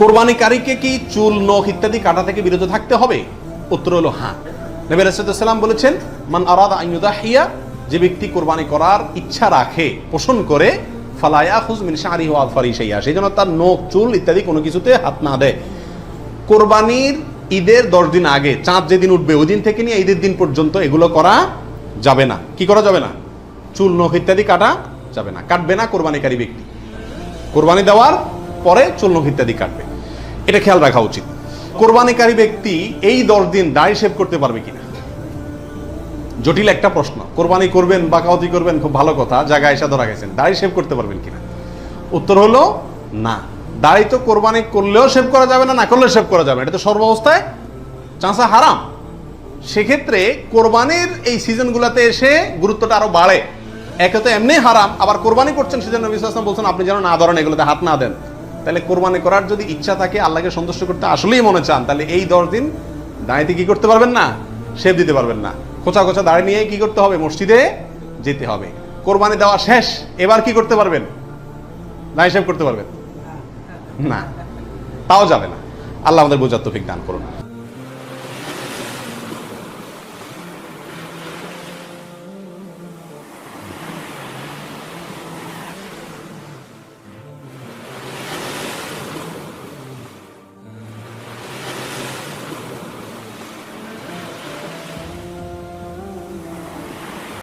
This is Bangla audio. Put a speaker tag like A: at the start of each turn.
A: কোরবানিকারীকে কি চুল, নখ ইত্যাদি কাটা থেকে বিরত থাকতে হবে? উত্তর হলো হ্যাঁ। নবী রাসূলুল্লাহ বলেছেন, মান আরাদা আন ইউদাহিয়া যে ব্যক্তি কোরবানি করার ইচ্ছা রাখে, পোষণ করে ফালায়া খুজ মিন শারি ওয়া আলফারি শাইয়া সেই জন্য তার নখ, চুল ইত্যাদি কোনো কিছুতে হাত না দেয়। কোরবানির ঈদের দশ দিন আগে, চাঁদ যেদিন উঠবে, ওই দিন থেকে নিয়ে ঈদের দিন পর্যন্ত এগুলো করা যাবে না। কি করা যাবে না? চুল, নখ ইত্যাদি কাটা যাবে না। কাটবে না কোরবানিকারী ব্যক্তি। কোরবানি দেওয়ার পরে চুল, নখ ইত্যাদি কাটবে। এটা খেয়াল রাখা উচিত। কোরবানিকারী ব্যক্তি এই দশ দিন দায় সেভ করতে পারবে কিনা? জটিল একটা প্রশ্ন। কোরবানি করবেন বা কাউতি করবেন, খুব ভালো কথা, জায়গায় এসে ধরা গেছেন। দাড়ি সেভ করতে পারবেন কিনা? উত্তর হলো, না। দাড়ি তো কোরবানি করলেও সেভ করা যাবে না না করলেও সেভ করা যাবে এটা তো সর্বাবস্থায় চাঁচা হারাম। সেক্ষেত্রে কোরবানির এই সিজনগুলোতে এসে গুরুত্বটা আরও বাড়ে। একে তো এমনি হারাম, আবার কোরবানি করছেন সেজন্য ওয়াসাল্লাম বলছেন, আপনি যেন না ধরেন, এগুলোতে হাত না দেন। তাহলে কোরবানি করার যদি ইচ্ছা থাকে, আল্লাহকে সন্তুষ্ট করতে আসলেই মনে চান, তাহলে এই দশ দিন দাঁড়িয়ে কি করতে পারবেন না? সেব দিতে পারবেন না। খোঁচা খোঁচা দাঁড়িয়ে নিয়ে কি করতে হবে? মসজিদে যেতে হবে। কোরবানি দেওয়া শেষ, এবার কি করতে পারবেন? দাঁড়িয়ে সেব করতে পারবেন? না। তাও যাবে না। আল্লাহ আমাদের বোঝার তফিক দান করুন।